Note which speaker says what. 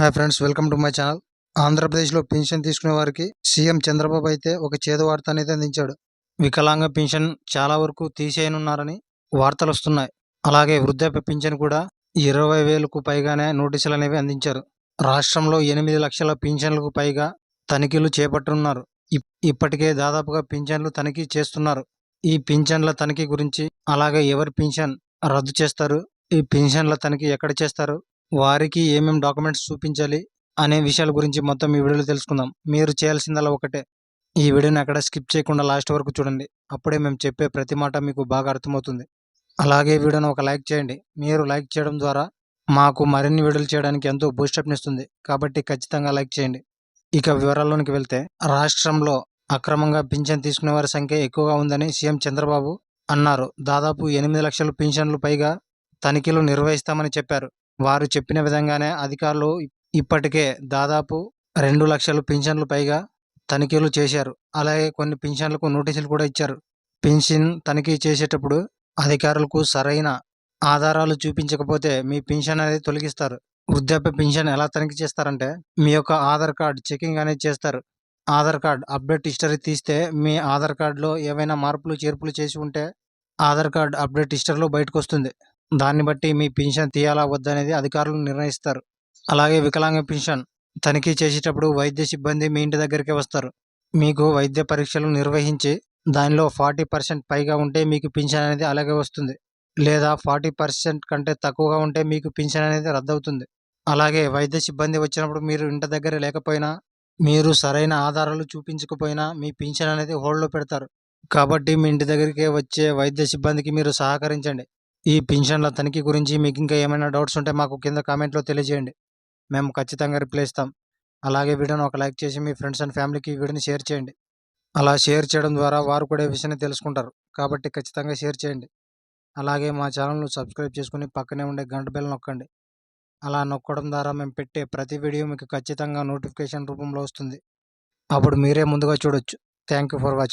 Speaker 1: Hi friends welcome to my channel. ఆంధ్రప్రదేశ్లో pension తీసుకునే వారికి సీఎం చంద్రబాబు అయితే ఒక చేదు వార్త అనేది అందించాడు. వికలాంగ పెన్షన్ చాలా వరకు తీసేయనున్నారని వార్తలు వస్తున్నాయి. అలాగే వృద్ధాప్య పింఛన్ కూడా ఇరవై వేలకు పైగానే నోటీసులు అనేవి అందించారు. రాష్ట్రంలో ఎనిమిది లక్షల పింఛన్లకు పైగా తనిఖీలు చేపట్టనున్నారు. ఇప్- ఇప్పటికే దాదాపుగా పింఛన్లు తనిఖీ చేస్తున్నారు. ఈ పింఛన్ల తనిఖీ గురించి అలాగే ఎవరి పింఛన్ రద్దు చేస్తారు? ఈ పింఛన్ల తనిఖీ ఎక్కడ చేస్తారు? వారికి ఏమేం డాక్యుమెంట్స్ చూపించాలి అనే విషయాల గురించి మొత్తం ఈ వీడియోలో తెలుసుకుందాం. మీరు చేయాల్సిందల్లా ఒకటే. ఈ వీడియోని అక్కడ స్కిప్ చేయకుండా లాస్ట్ వరకు చూడండి. అప్పుడే మేము చెప్పే ప్రతి మాట మీకు బాగా అర్థమవుతుంది. అలాగే ఈ వీడియోని ఒక లైక్ చేయండి. మీరు లైక్ చేయడం ద్వారా మాకు మరిన్ని వీడియోలు చేయడానికి ఎంతో బూస్టప్ని ఇస్తుంది. కాబట్టి ఖచ్చితంగా లైక్ చేయండి. ఇక వివరాల్లోనికి వెళ్తే రాష్ట్రంలో అక్రమంగా పింఛన్ తీసుకునే వారి సంఖ్య ఎక్కువగా ఉందని సీఎం చంద్రబాబు అన్నారు. దాదాపు ఎనిమిది లక్షల పింఛన్లు పైగా తనిఖీలు నిర్వహిస్తామని చెప్పారు. వారు చెప్పిన విధంగానే అధికారులు ఇప్పటికే దాదాపు రెండు లక్షలు పింఛన్లు పైగా తనిఖీలు చేశారు. అలాగే కొన్ని పింఛన్లకు నోటీసులు కూడా ఇచ్చారు. పెన్షన్ తనిఖీ చేసేటప్పుడు అధికారులకు సరైన ఆధారాలు చూపించకపోతే మీ పెన్షన్ అనేది తొలగిస్తారు. వృద్ధాప్య పెన్షన్ ఎలా తనిఖీ చేస్తారంటే మీ యొక్క ఆధార్ కార్డ్ చెకింగ్ అనేది చేస్తారు. ఆధార్ కార్డ్ అప్డేట్ హిస్టరీ తీస్తే మీ ఆధార్ కార్డులో ఏవైనా మార్పులు చేర్పులు చేసి ఉంటే ఆధార్ కార్డ్ అప్డేట్ హిస్టరీలో బయటకు వస్తుంది. దాన్ని బట్టి మీ పెన్షన్ తీయాలా వద్దనేది అధికారులు నిర్ణయిస్తారు. అలాగే వికలాంగ పెన్షన్ తనిఖీ చేసేటప్పుడు వైద్య సిబ్బంది మీ ఇంటి దగ్గరికి వస్తారు. మీకు వైద్య పరీక్షలు నిర్వహించి దానిలో ఫార్టీ పర్సెంట్ పైగా ఉంటే మీకు పింఛన్ అనేది అలాగే వస్తుంది. లేదా ఫార్టీ పర్సెంట్ కంటే తక్కువగా ఉంటే మీకు పింఛన్ అనేది రద్దవుతుంది. అలాగే వైద్య సిబ్బంది వచ్చినప్పుడు మీరు ఇంటి దగ్గర లేకపోయినా మీరు సరైన ఆధారాలు చూపించకపోయినా మీ పింఛన్ అనేది హోల్డ్లో పెడతారు. కాబట్టి మీ ఇంటి దగ్గరికే వచ్చే వైద్య సిబ్బందికి మీరు సహకరించండి. ఈ పెన్షన్ల తనిఖీ గురించి మీకు ఇంకా ఏమైనా డౌట్స్ ఉంటే మాకు కింద కామెంట్లో తెలియజేయండి. మేము ఖచ్చితంగా రిప్లై ఇస్తాం. అలాగే వీడియోని ఒక లైక్ చేసి మీ ఫ్రెండ్స్ అండ్ ఫ్యామిలీకి వీడియోని షేర్ చేయండి. అలా షేర్ చేయడం ద్వారా వారు కూడా ఈ విషయాన్ని తెలుసుకుంటారు. కాబట్టి ఖచ్చితంగా షేర్ చేయండి. అలాగే మా ఛానల్ను సబ్స్క్రైబ్ చేసుకుని పక్కనే ఉండే గంట బెల్ నొక్కండి. అలా నొక్కడం ద్వారా మేము పెట్టే ప్రతి వీడియో మీకు ఖచ్చితంగా నోటిఫికేషన్ రూపంలో వస్తుంది. అప్పుడు మీరే ముందుగా చూడొచ్చు. Thank you for watching.